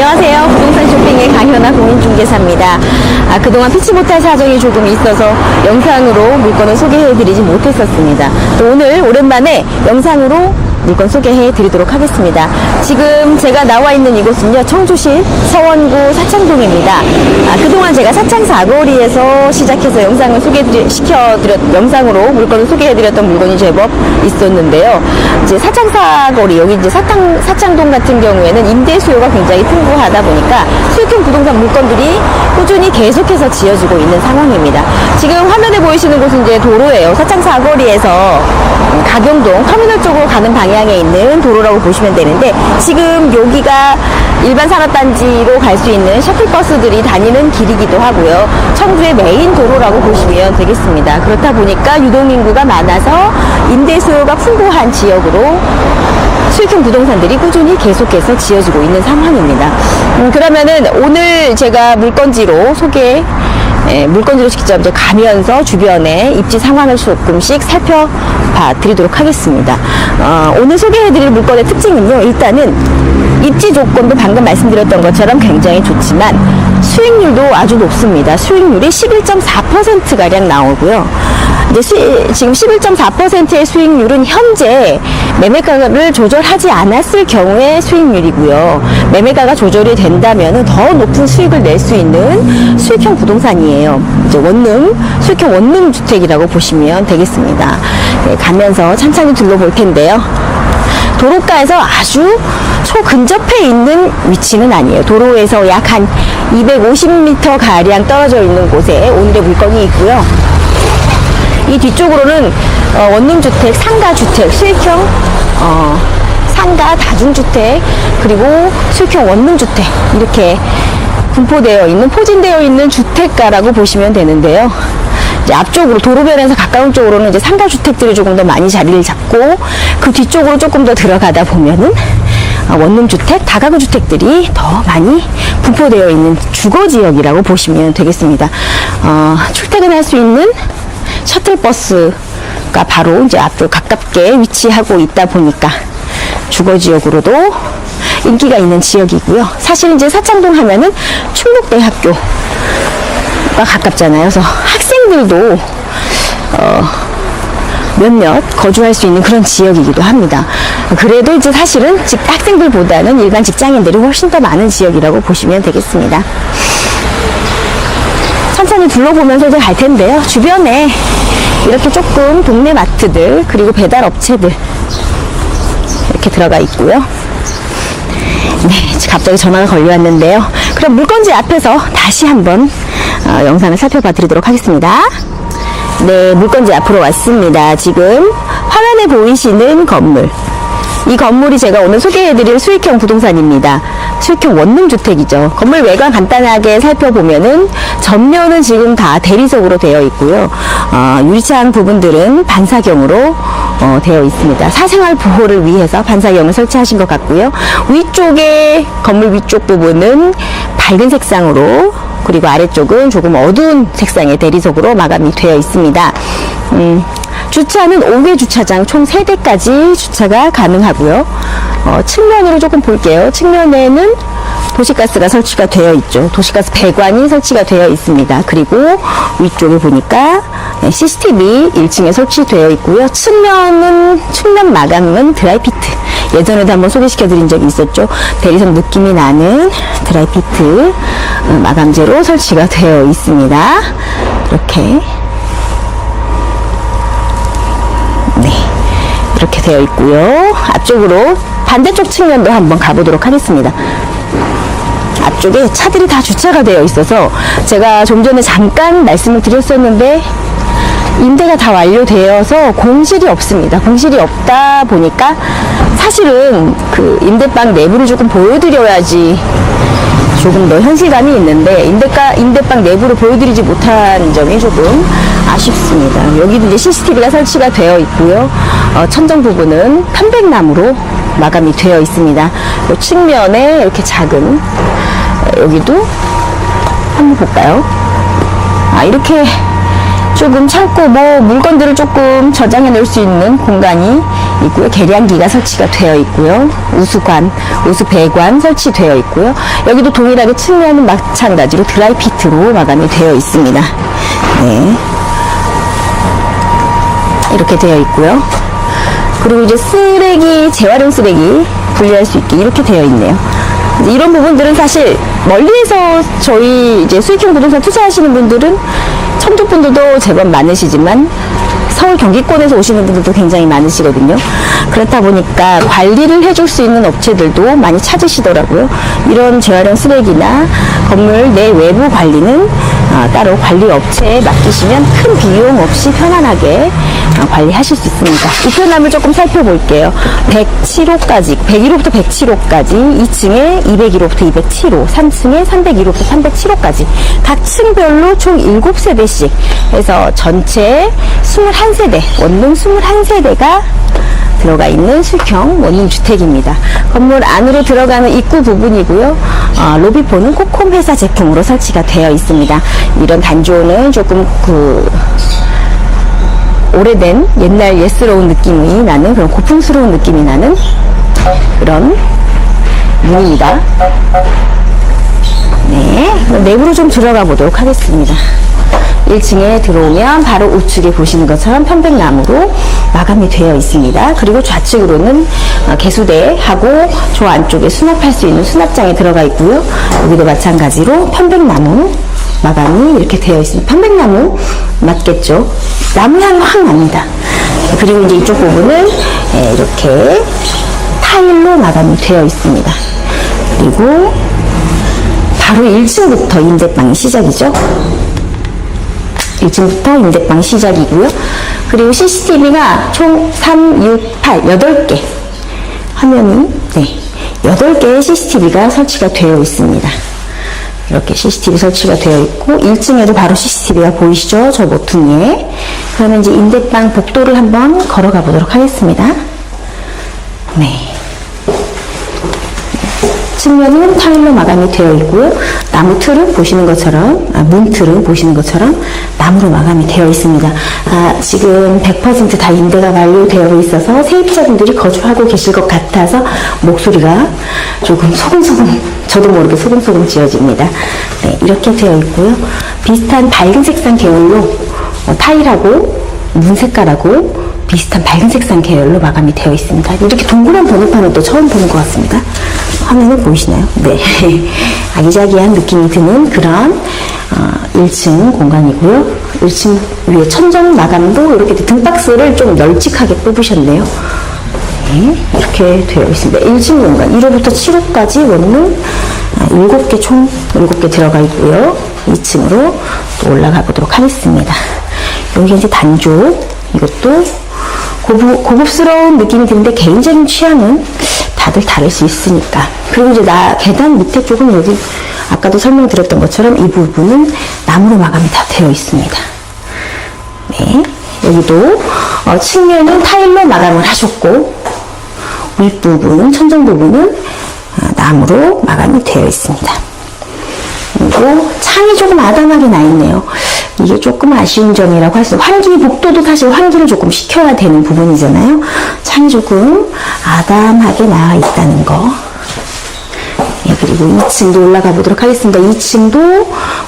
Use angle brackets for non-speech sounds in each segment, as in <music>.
안녕하세요. 부동산 쇼핑의 강현아 공인중개사입니다. 아, 그동안 피치 못할 사정이 조금 있어서 영상으로 물건을 소개해드리지 못했었습니다. 또 오늘 오랜만에 영상으로 물건 소개해 드리도록 하겠습니다. 지금 제가 나와 있는 이곳은요, 청주시 서원구 사창동입니다. 아, 그동안 제가 사창 사거리에서 시작해서 영상을 소개시켜드렸, 영상으로 물건을 소개해드렸던 물건이 제법 있었는데요. 이제 사창 사거리, 여기 이제 사창, 사창동 같은 경우에는 임대 수요가 굉장히 풍부하다 보니까 수익형 부동산 물건들이 꾸준히 계속해서 지어지고 있는 상황입니다. 지금 화면에 보이시는 곳은 이제 도로예요. 사창 사거리에서 가경동 터미널 쪽으로 가는 방향 에 있는 도로라고 보시면 되는데 지금 여기가 일반 산업단지로 갈 수 있는 셔틀버스들이 다니는 길이기도 하고요. 청주의 메인 도로라고 보시면 되겠습니다. 그렇다 보니까 유동인구가 많아서 임대 수요가 풍부한 지역으로 수익형 부동산들이 꾸준히 계속해서 지어지고 있는 상황입니다. 음, 그러면은 오늘 제가 물건지로 소개 예, 물건지로 직접 가면서 주변의 입지 상황을 조금씩 살펴봐 드리도록 하겠습니다. 어, 오늘 소개해드릴 물건의 특징은요, 일단은 입지 조건도 방금 말씀드렸던 것처럼 굉장히 좋지만 수익률도 아주 높습니다. 수익률이 11.4%가량 나오고요. 이제 수, 지금 11.4%의 수익률은 현재 매매가를 조절하지 않았을 경우의 수익률이고요. 매매가가 조절이 된다면 더 높은 수익을 낼 수 있는 수익형 부동산이에요. 이제 원룸, 수익형 원룸 주택이라고 보시면 되겠습니다. 네, 가면서 찬찬히 둘러볼 텐데요. 도로가에서 아주 초근접해 있는 위치는 아니에요. 도로에서 약 한 250m 가량 떨어져 있는 곳에 오늘의 물건이 있고요. 이 뒤쪽으로는 어, 원룸주택, 상가주택, 수익형 어, 상가 다중주택 그리고 수익형 원룸주택 이렇게 분포되어 있는 포진되어 있는 주택가라고 보시면 되는데요. 이제 앞쪽으로 도로변에서 가까운 쪽으로는 이제 상가 주택들이 조금 더 많이 자리를 잡고 그 뒤쪽으로 조금 더 들어가다 보면은 어, 원룸 주택, 다가구 주택들이 더 많이 분포되어 있는 주거 지역이라고 보시면 되겠습니다. 어, 출퇴근할 수 있는 셔틀버스가 바로 이제 앞으로 가깝게 위치하고 있다 보니까 주거 지역으로도 인기가 있는 지역이고요. 사실 이제 사창동 하면은 충북대학교가 가깝잖아요. 그래서 학생들도 어, 몇몇 거주할 수 있는 그런 지역이기도 합니다. 그래도 이제 사실은 직- 학생들보다는 일반 직장인들이 훨씬 더 많은 지역이라고 보시면 되겠습니다. 천천히 둘러보면서 이제 갈 텐데요. 주변에 이렇게 조금 동네 마트들 그리고 배달 업체들 이렇게 들어가 있고요. 네, 갑자기 전화가 걸려왔는데요. 그럼 물건지 앞에서 다시 한번 어, 영상을 살펴봐 드리도록 하겠습니다. 네, 물건지 앞으로 왔습니다. 지금 화면에 보이시는 건물. 이 건물이 제가 오늘 소개해드릴 수익형 부동산입니다. 수익형 원룸 주택이죠. 건물 외관 간단하게 살펴보면은 전면은 지금 다 대리석으로 되어 있고요. 어, 유리창 부분들은 반사경으로 어, 되어 있습니다. 사생활 보호를 위해서 반사경을 설치하신 것 같고요. 위쪽에 건물 위쪽 부분은 밝은 색상으로 그리고 아래쪽은 조금 어두운 색상의 대리석으로 마감이 되어 있습니다. 음, 주차는 5개 주차장 총 3대까지 주차가 가능하고요. 어, 측면으로 조금 볼게요. 측면에는 도시가스가 설치가 되어 있죠. 도시가스 배관이 설치가 되어 있습니다. 그리고 위쪽에 보니까 네, CCTV 1층에 설치되어 있고요. 측면은 측면 마감은 드라이피트. 예전에도 한번 소개시켜 드린 적이 있었죠. 대리석 느낌이 나는 드라이피트 어, 마감재로 설치가 되어 있습니다. 이렇게 네. 이렇게 되어 있고요. 앞쪽으로 반대쪽 측면도 한번 가보도록 하겠습니다. 앞쪽에 차들이 다 주차가 되어 있어서 제가 좀 전에 잠깐 말씀을 드렸었는데 임대가 다 완료되어서 공실이 없습니다. 공실이 없다 보니까 사실은 그 임대방 내부를 조금 보여드려야지 조금 더 현실감이 있는데 임대가 임대방 내부를 보여드리지 못한 점이 조금 아쉽습니다. 여기도 이제 CCTV가 설치가 되어 있고요. 어, 천정 부분은 편백나무로 마감이 되어 있습니다. 이 측면에 이렇게 작은 어, 여기도 한번 볼까요? 아 이렇게 조금 창고 뭐 물건들을 조금 저장해 놓을 수 있는 공간이 있고요. 계량기가 설치가 되어 있고요. 우수관, 우수 배관 설치되어 있고요. 여기도 동일하게 측면은 마찬가지로 드라이 피트로 마감이 되어 있습니다. 네. 이렇게 되어 있고요. 그리고 이제 쓰레기, 재활용 쓰레기 분리할 수 있게 이렇게 되어 있네요. 이런 부분들은 사실 멀리에서 저희 이제 수익형 부동산 투자하시는 분들은 청주분들도 제법 많으시지만 서울 경기권에서 오시는 분들도 굉장히 많으시거든요. 그렇다 보니까 관리를 해줄 수 있는 업체들도 많이 찾으시더라고요. 이런 재활용 쓰레기나 건물 내 외부 관리는 어, 따로 관리 업체에 맡기시면 큰 비용 없이 편안하게 어, 관리하실 수 있습니다. 우편함을 조금 살펴볼게요. 107호까지, 101호부터 107호까지, 2층에 201호부터 207호, 3층에 302호부터 307호까지 각 층별로 총 7세대씩 해서 전체 21세대, 원룸 21세대가 들어가 있는 수평 원룸 주택입니다. 건물 안으로 들어가는 입구 부분이고요. 어, 로비포는 코콤 회사 제품으로 설치가 되어 있습니다. 이런 단조는 조금 그 오래된 옛날 예스러운 느낌이 나는 그런 고풍스러운 느낌이 나는 그런 문입니다. 네, 내부로 좀 들어가 보도록 하겠습니다. 1층에 들어오면 바로 우측에 보시는 것처럼 편백나무로 마감이 되어 있습니다. 그리고 좌측으로는 어, 개수대하고 저 안쪽에 수납할 수 있는 수납장이 들어가 있고요. 여기도 마찬가지로 편백나무 마감이 이렇게 되어 있습니다. 편백나무 맞겠죠? 나무 향이 확 납니다. 그리고 이제 이쪽 부분은 예, 이렇게 타일로 마감이 되어 있습니다. 그리고 바로 1층부터 임대방이 시작이죠. 1층부터 임대방 시작이고요. 그리고 CCTV가 총 3, 6, 8, 8개 화면이 네, 8개의 CCTV가 설치가 되어 있습니다. 이렇게 CCTV 설치가 되어 있고 1층에도 바로 CCTV가 보이시죠? 저 모퉁이에. 그러면 이제 임대방 복도를 한번 걸어가 보도록 하겠습니다. 네. 측면은 타일로 마감이 되어 있고요. 나무 틀은 보시는 것처럼, 아, 문 틀은 보시는 것처럼 나무로 마감이 되어 있습니다. 아, 지금 100%다 임대가 완료되어 있어서 세입자분들이 거주하고 계실 것 같아서 목소리가 조금 소금소금, 저도 모르게 소금소금 지어집니다. 네, 이렇게 되어 있고요. 비슷한 밝은 색상 계열로 어, 타일하고 문 색깔하고 비슷한 밝은 색상 계열로 마감이 되어 있습니다. 이렇게 동그란 번호판은 또 처음 보는 것 같습니다. 화면을 보이시나요? 네. <laughs> 아기자기한 느낌이 드는 그런 어, 1층 공간이고요. 1층 위에 천정 마감도 이렇게 등박스를 좀 널찍하게 뽑으셨네요. 네, 이렇게 되어 있습니다. 1층 공간 1호부터 7호까지 원룸 7개 총 7개 들어가 있고요. 2층으로 또 올라가 보도록 하겠습니다. 여기가 이제 단조 이것도 고부, 고급스러운 느낌이 드는데 개인적인 취향은 다들 다를 수 있으니까. 그리고 이제 나 계단 밑에 쪽은 여기 아까도 설명드렸던 것처럼 이 부분은 나무로 마감이 다 되어 있습니다. 네, 여기도 어, 측면은 타일로 마감을 하셨고 윗부분, 천정 부분은 어, 나무로 마감이 되어 있습니다. 그리고 창이 조금 아담하게 나 있네요. 이게 조금 아쉬운 점이라고 할 수, 환기, 복도도 사실 환기를 조금 시켜야 되는 부분이잖아요. 창이 조금 아담하게 나와 있다는 거. 예, 그리고 2층도 올라가 보도록 하겠습니다. 2층도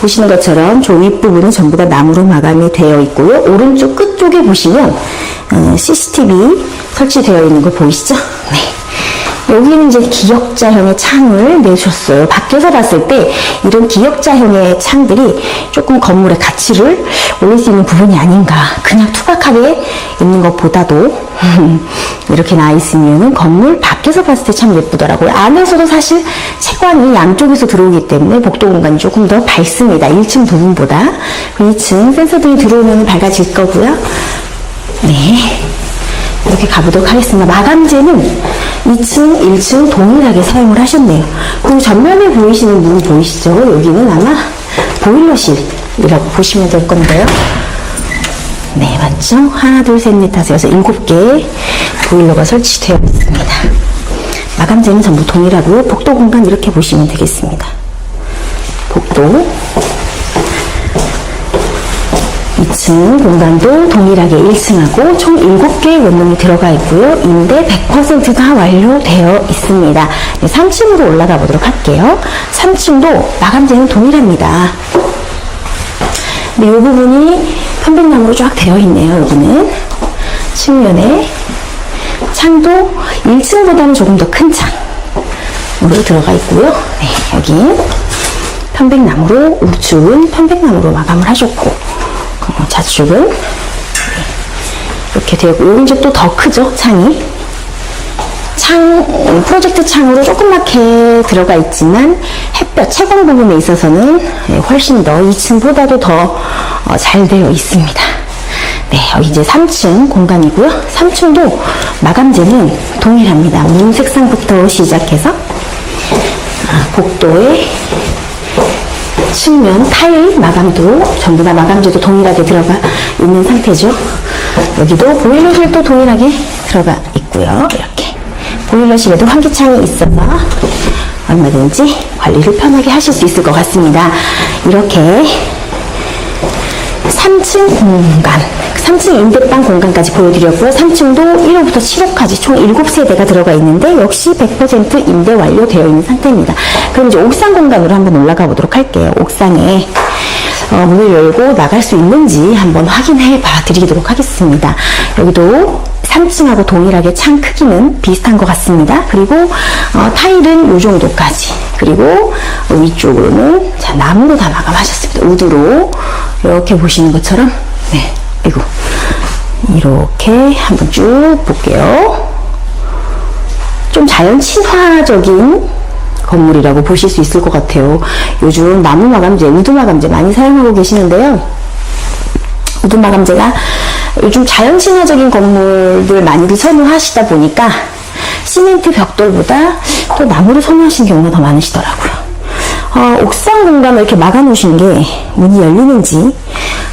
보시는 것처럼 저 윗부분은 전부 다 나무로 마감이 되어 있고요. 오른쪽 끝쪽에 보시면 어, CCTV 설치되어 있는 거 보이시죠? 네. 여기는 이제 기역자형의 창을 내셨어요. 밖에서 봤을 때 이런 기역자형의 창들이 조금 건물의 가치를 올릴 수 있는 부분이 아닌가. 그냥 투박하게 있는 것보다도 <laughs> 이렇게 나와 있으면 건물 밖에서 봤을 때 참 예쁘더라고요. 안에서도 사실 채광이 양쪽에서 들어오기 때문에 복도 공간이 조금 더 밝습니다. 1층 부분보다. 2층 센서등이 들어오면 밝아질 거고요. 네. 이렇게 가보도록 하겠습니다. 마감재는 2층, 1층 동일하게 사용을 하셨네요. 그리고 전면에 보이시는 문 보이시죠? 여기는 아마 보일러실이라고 보시면 될 건데요. 네, 맞죠? 하나, 둘, 셋, 넷, 다섯, 여섯, 일곱 개의 보일러가 설치되어 있습니다. 마감재는 전부 동일하고요. 복도 공간 이렇게 보시면 되겠습니다. 복도 2 층 공간도 동일하게 1층하고 총 7개의 원룸이 들어가 있고요. 임대 100%다 완료되어 있습니다. 3층으로 올라가 보도록 할게요. 3층도 마감재는 동일합니다. 네, 이 부분이 편백나무로 쫙 되어 있네요. 여기는 측면에 창도 1층보다는 조금 더 큰 창으로 들어가 있고요. 네, 여기 편백나무로 우측은 편백나무로 마감을 하셨고 어, 네, 이렇게 되고 또더 크죠 창이 창 음, 프로젝트 창으로 조그맣게 들어가 있지만 햇볕 채광 부분에 있어서는 예, 훨씬 더 2층보다도 더 잘 되어 있습니다. 네, 이제 3층 공간이고요. 3층도 마감재는 동일합니다. 문 색상부터 시작해서 아, 복도에 측면 타일 마감도 전부 다 마감재도 동일하게 들어가 있는 상태죠. 여기도 보일러실도 동일하게 들어가 있고요. 이렇게 보일러실에도 환기창이 있어서 얼마든지 관리를 편하게 하실 수 있을 것 같습니다. 이렇게 3층 공간, 3층 임대방 공간까지 보여드렸고요. 3층도 1호부터 7호까지 총 7세대가 들어가 있는데 역시 100% 임대 완료되어 있는 상태입니다. 그럼 이제 옥상 공간으로 한번 올라가 보도록 할게요. 옥상에 어, 문을 열고 나갈 수 있는지 한번 확인해 봐 드리도록 하겠습니다. 여기도 3층하고 동일하게 창 크기는 비슷한 것 같습니다. 그리고 어, 타일은 이 정도까지 그리고 어, 위쪽으로는 자 나무로 다 마감하셨습니다. 우드로 이렇게 보시는 것처럼 네 이거 이렇게 한번 쭉 볼게요. 좀 자연 친화적인 건물이라고 보실 수 있을 것 같아요. 요즘 나무 마감재, 우드 마감재 많이 사용하고 계시는데요. 우드 마감재가 요즘 자연 친화적인 건물들 많이들 선호하시다 보니까 시멘트 벽돌보다 또 나무를 선호하시는 경우가 더 많으시더라고요. 어, 옥상 공간을 이렇게 막아 놓으신 게 문이 열리는지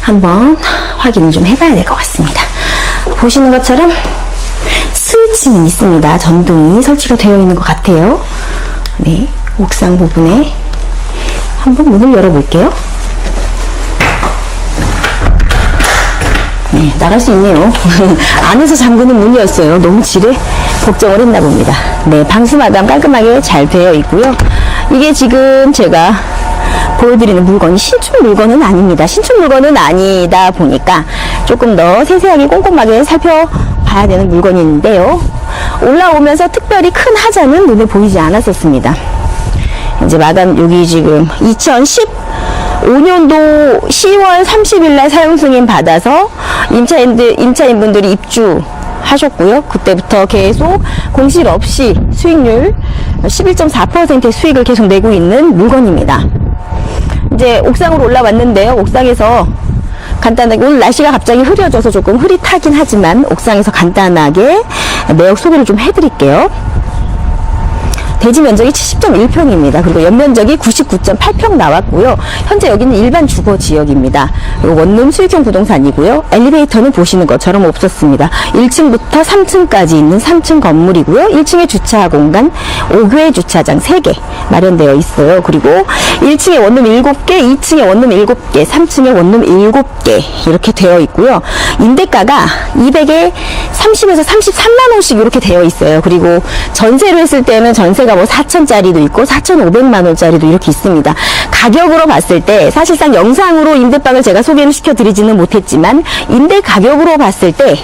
한번 확인을 좀 해봐야 될 것 같습니다. 보시는 것처럼 스위치는 있습니다. 전등이 설치가 되어 있는 것 같아요. 네, 옥상 부분에 한번 문을 열어볼게요. 네, 나갈 수 있네요. <laughs> 안에서 잠그는 문이었어요. 너무 지레 걱정을 했나 봅니다. 네, 방수 마감 깔끔하게 잘 되어 있고요. 이게 지금 제가 보여드리는 물건이 신축 물건은 아닙니다. 신축 물건은 아니다 보니까 조금 더 세세하게 꼼꼼하게 살펴봐야 되는 물건이 있는데요. 올라오면서 특별히 큰 하자는 눈에 보이지 않았었습니다. 이제 마감 여기 지금 2015년도 10월 30일 날 사용 승인 받아서 임차인들 임차인분들이 입주하셨고요. 그때부터 계속 공실 없이 수익률 11.4%의 수익을 계속 내고 있는 물건입니다. 이제 옥상으로 올라왔는데요. 옥상에서 간단하게 오늘 날씨가 갑자기 흐려져서 조금 흐릿하긴 하지만 옥상에서 간단하게 내역 소개를 좀 해드릴게요. 대지 면적이 70.1평입니다. 그리고 연면적이 99.8평 나왔고요. 현재 여기는 일반 주거 지역입니다. 원룸 수익형 부동산이고요. 엘리베이터는 보시는 것처럼 없었습니다. 1층부터 3층까지 있는 3층 건물이고요. 1층에 주차 공간 5개 주차장 3개 마련되어 있어요. 그리고 1층에 원룸 7개, 2층에 원룸 7개, 3층에 원룸 7개 이렇게 되어 있고요. 임대가가 200에 30에서 33만 원씩 이렇게 되어 있어요. 그리고 전세로 했을 때는 전세 가 뭐 4천짜리도 있고 4,500만 원짜리도 이렇게 있습니다. 가격으로 봤을 때 사실상 영상으로 임대방을 제가 소개를 시켜드리지는 못했지만 임대 가격으로 봤을 때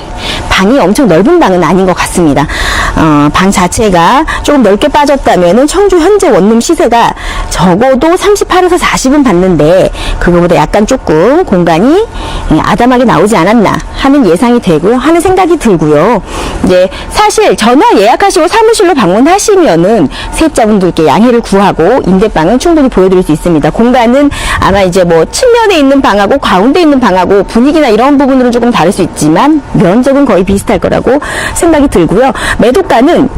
방이 엄청 넓은 방은 아닌 것 같습니다. 어, 방 자체가 조금 넓게 빠졌다면은 청주 현재 원룸 시세가 적어도 38에서 40은 받는데 그거보다 약간 조금 공간이 예, 아담하게 나오지 않았나 하는 예상이 되고요. 하는 생각이 들고요. 이제 사실 전화 예약하시고 사무실로 방문하시면은 세입자분들께 양해를 구하고 임대방은 충분히 보여드릴 수 있습니다. 공간은 아마 이제 뭐 측면에 있는 방하고 가운데 있는 방하고 분위기나 이런 부분으로 조금 다를 수 있지만 면적은 거의 비슷할 거라고 생각이 들고요. 매도가는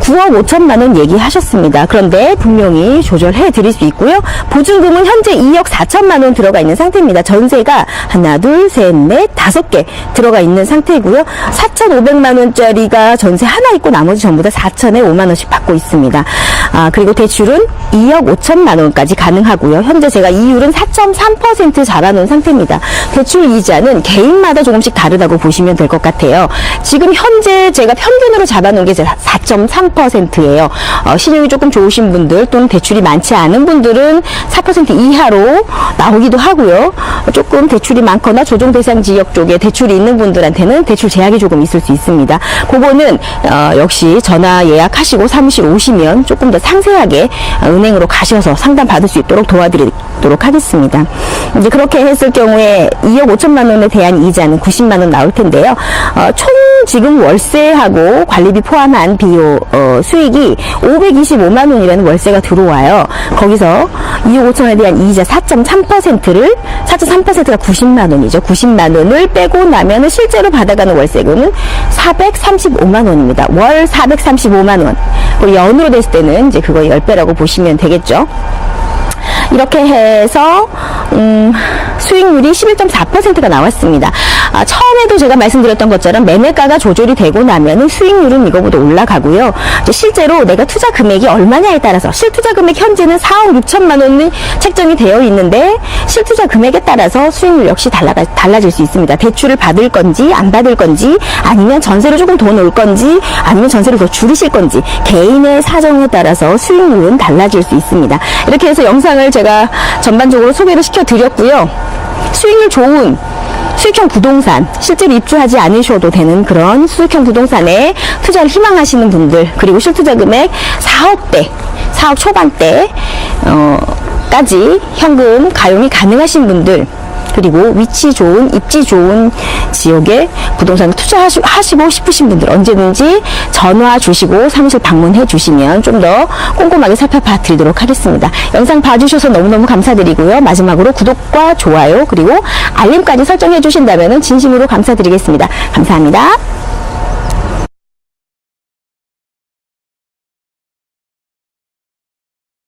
9억 5천만 원 얘기하셨습니다. 그런데 분명히 조절해 드릴 수 있고요. 보증금은 현재 2억 4천만 원 들어가 있는 상태입니다. 전세가 하나, 둘, 셋, 넷, 다섯 개 들어가 있는 상태고요. 4,500만 원짜리가 전세 하나 있고 나머지 전부 다 4천에 5만 원씩 받고 있습니다. 아, 그리고 대출은 2억 5천만 원까지 가능하고요. 현재 제가 이율은 4.3% 잡아놓은 상태입니다. 대출 이자는 개인마다 조금씩 다르다고 보시면 될 것 같아요. 지금 현재 제가 평균으로 잡아놓은 게 4.3% 예요. 어, 신용이 조금 좋으신 분들 또는 대출이 많지 않은 분들은 4% 이하로 나오기도 하고요. 어, 조금 대출이 많거나 조정 대상 지역 쪽에 대출이 있는 분들한테는 대출 제약이 조금 있을 수 있습니다. 그거는 어, 역시 전화 예약하시고 사무실 오시면 조금 더 상세하게 어, 은행으로 가셔서 상담 받을 수 있도록 도와드리도록 하겠습니다. 이제 그렇게 했을 경우에 2억 5천만 원에 대한 이자는 90만 원 나올 텐데요. 어, 총 지금 월세하고 관리비 포함한 비용 어, 수익이 525만 원이라는 월세가 들어와요. 거기서 2억 5천에 대한 이자 4.3%를 4.3%가 90만 원이죠. 90만 원을 빼고 나면은 실제로 받아가는 월세금은 435만 원입니다. 월 435만 원. 그리고 연으로 됐을 때는 이제 그거 10배라고 보시면 되겠죠. 이렇게 해서 음, 수익률이 11.4%가 나왔습니다. 아, 처음에도 제가 말씀드렸던 것처럼 매매가가 조절이 되고 나면은 수익률은 이거보다 올라가고요. 실제로 내가 투자 금액이 얼마냐에 따라서 실투자 금액 현재는 4억 6천만 원이 책정이 되어 있는데 실투자 금액에 따라서 수익률 역시 달라가, 달라질 수 있습니다. 대출을 받을 건지 안 받을 건지 아니면 전세로 조금 더 놓을 건지 아니면 전세를 더 줄이실 건지 개인의 사정에 따라서 수익률은 달라질 수 있습니다. 이렇게 해서 영상을 제가 전반적으로 소개를 시켜드렸고요. 수익률 좋은 수익형 부동산 실제로 입주하지 않으셔도 되는 그런 수익형 부동산에 투자를 희망하시는 분들 그리고 실투자 금액 4억대 4억 초반대 어, 까지 현금 가용이 가능하신 분들 그리고 위치 좋은 입지 좋은 지역에 부동산을 투자하시고 싶으신 분들 언제든지 전화 주시고 사무실 방문해 주시면 좀 더 꼼꼼하게 살펴봐 드리도록 하겠습니다. 영상 봐주셔서 너무너무 감사드리고요. 마지막으로 구독과 좋아요 그리고 알림까지 설정해 주신다면 진심으로 감사드리겠습니다. 감사합니다.